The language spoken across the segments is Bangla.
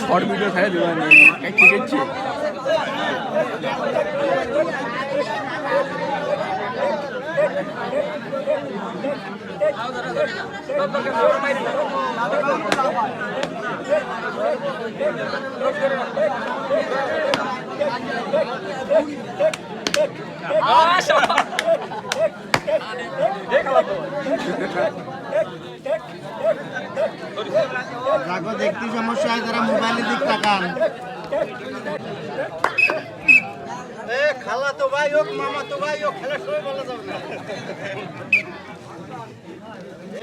শর্ট ভিডিও ছাড়া দেবেন যাকে দেখতে সমস্যা হয়, তারা মোবাইলের দিক তাকান। খালা তো ভাই হোক, মামা তো ভাই হোক, খেলার সময় বলা যাবে না।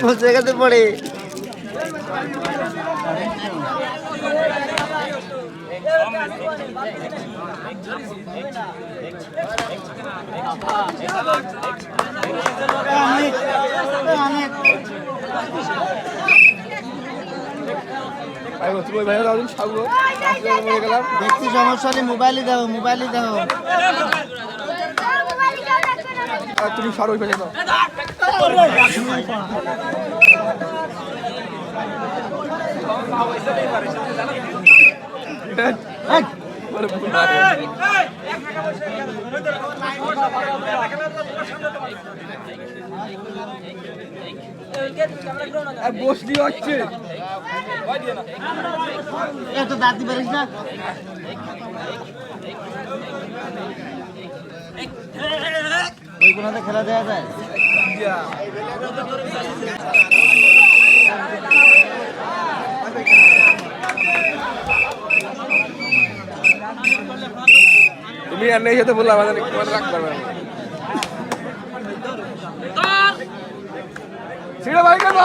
পৌঁছে গেছে পড়ে? দাও দেখতে সমস্যা নেই মোবাইলে দাও মোবাইলে দাও তুমি সরো ওই পাশে যাও। বসলি হচ্ছে। এত দাঁতি না? খেলা দেওয়া যায়? তুমি আর নেই যেতে বললাম আমাদের রাখতে পারবে ছিঁড়ে ভাই কেন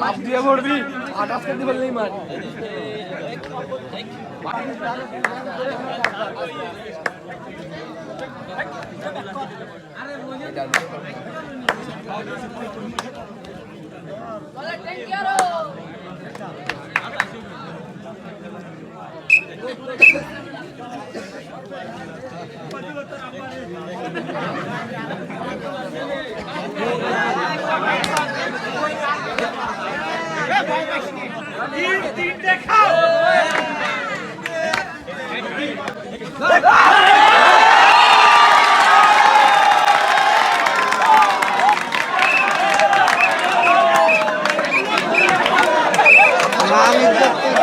লাভ দিয়ে পড়বি আটাশ করতে পারলেই মার। দেখতে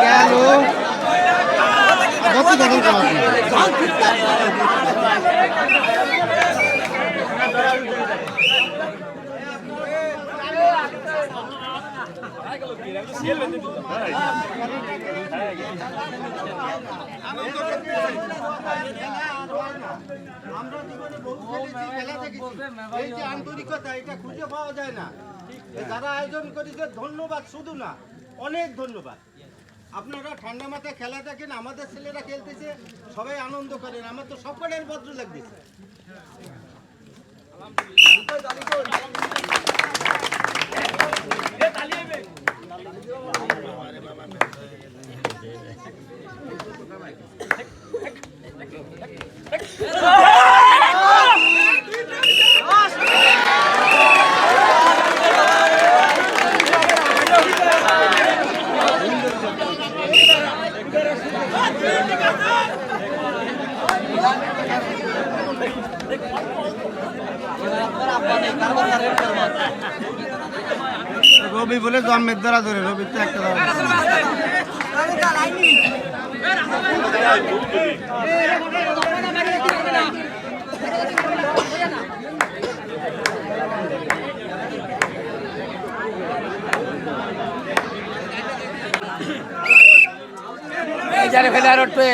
গেল কত দেখেন কেমন এই যে আন্তরিকতা এটা খুঁজে পাওয়া যায় না যারা আয়োজন করেছে ধন্যবাদ শুধু না অনেক ধন্যবাদ আপনারা ঠান্ডা মাথায় খেলা দেখেন আমাদের ছেলেরা খেলতেছে সবাই আনন্দ করেন আমার তো সকলের ভদ্র লাগতেছে Thank you. বলে জন্মের দ্বারা ধরে রবি তো একটা জারে ফেলে আর উঠবে।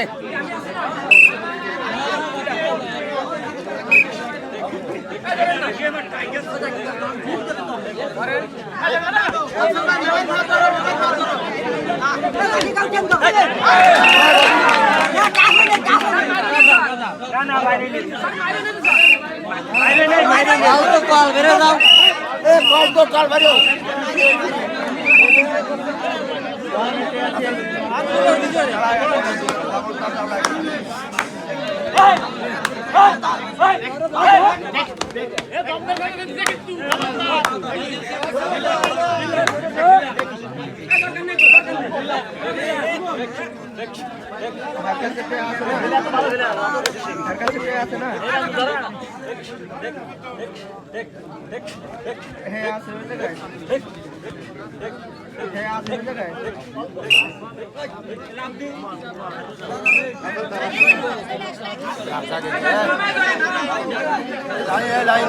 কল বেরো যাও এ কল তো কল ওই জায়গায় হ্যাঁ আছে লাইন লাইন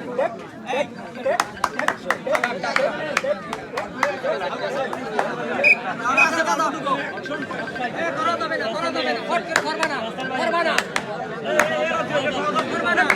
করবা না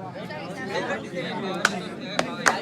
Disconnect.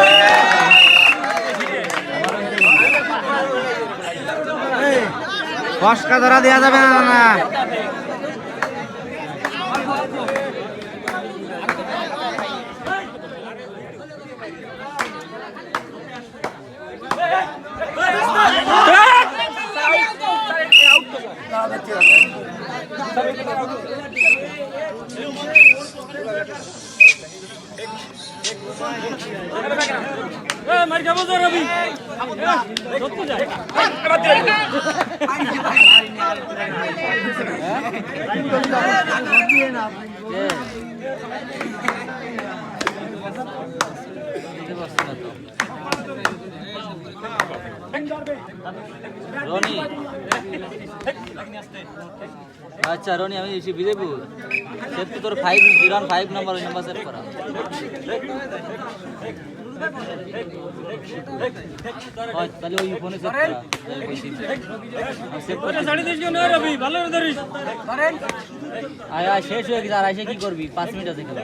ফসকা ধরা দেওয়া যাবে না না ধরতে যায় রনি। আচ্ছা রনি, আমি এসে বিজয়পুর। তো তোর five zero five number number save করা। শেষ হয়ে গেছে আর এসে কি করবি পাঁচ মিনিট আছে খেলা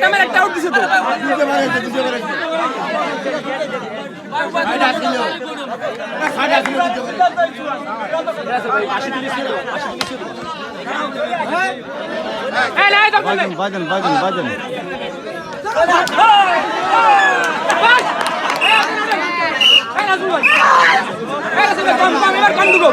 একটা মেরে একটা আউট দিছে তো বাজন বাজন বাজন বাজন এবার কম দুগো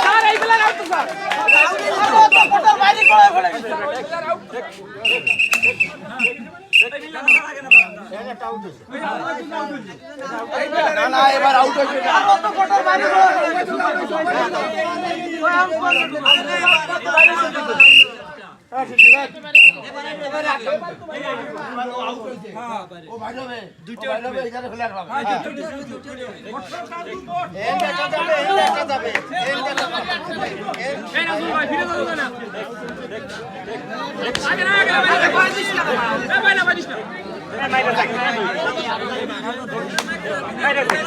স্যার এই প্লেয়ার আউট তো স্যার এই রাজু ভাই ফিরে যাও না। আগে না আগে আগে বাজিস না ভাই না বাজিস না ওবাইদুল্লাহ আরে খেপ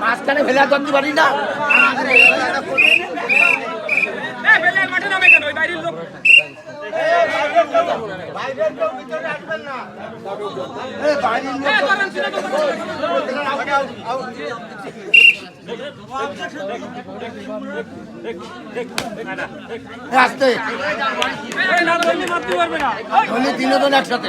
মাঝখানে ফেলে দিতে পারি না। এই বেলাল মাঠে নাম বাইরের কেউ ভিতরে আসবেন না আসতে ধরলে তিনজন একসাথে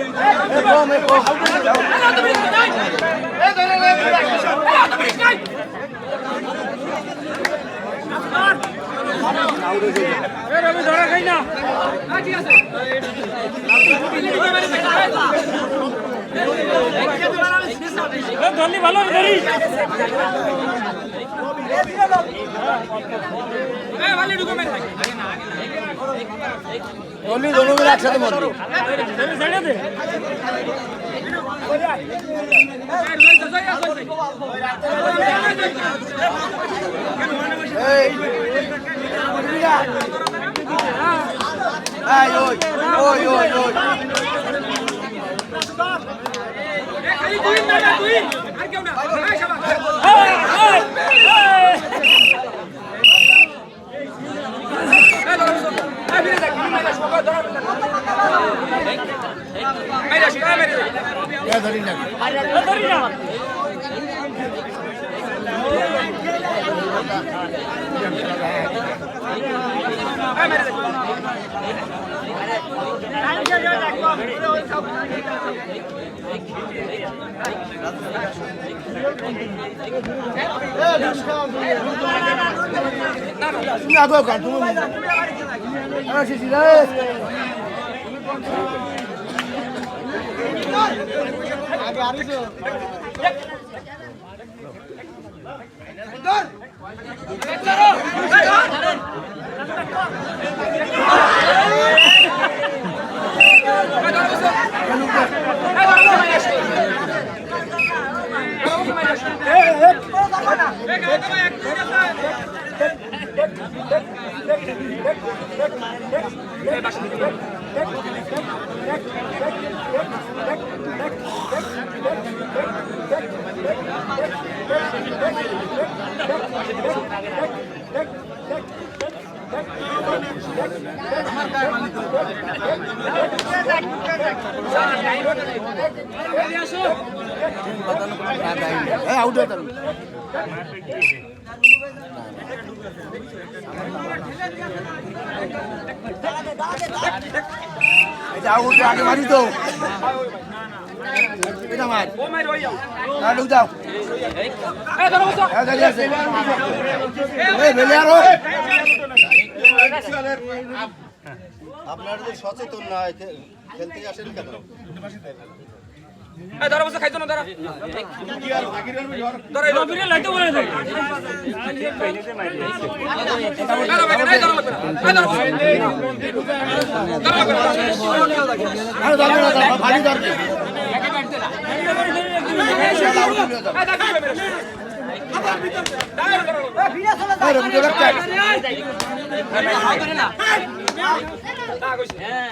আপনাকে এই কোটে একটা প্লেয়ার ধরলি দুজন একসাথে মরবি এই এই ওই ওই ওই ওই এ ধরি না তুমি আগে কাট তুমি আরে শিশি রে এই আউট হয়ে আগে মারি তো। যাও হ্যাঁ আপনারা সচেতন না খেলতে আসেন কেন? না ধরবে এই রবি দেব একটা হ্যাঁ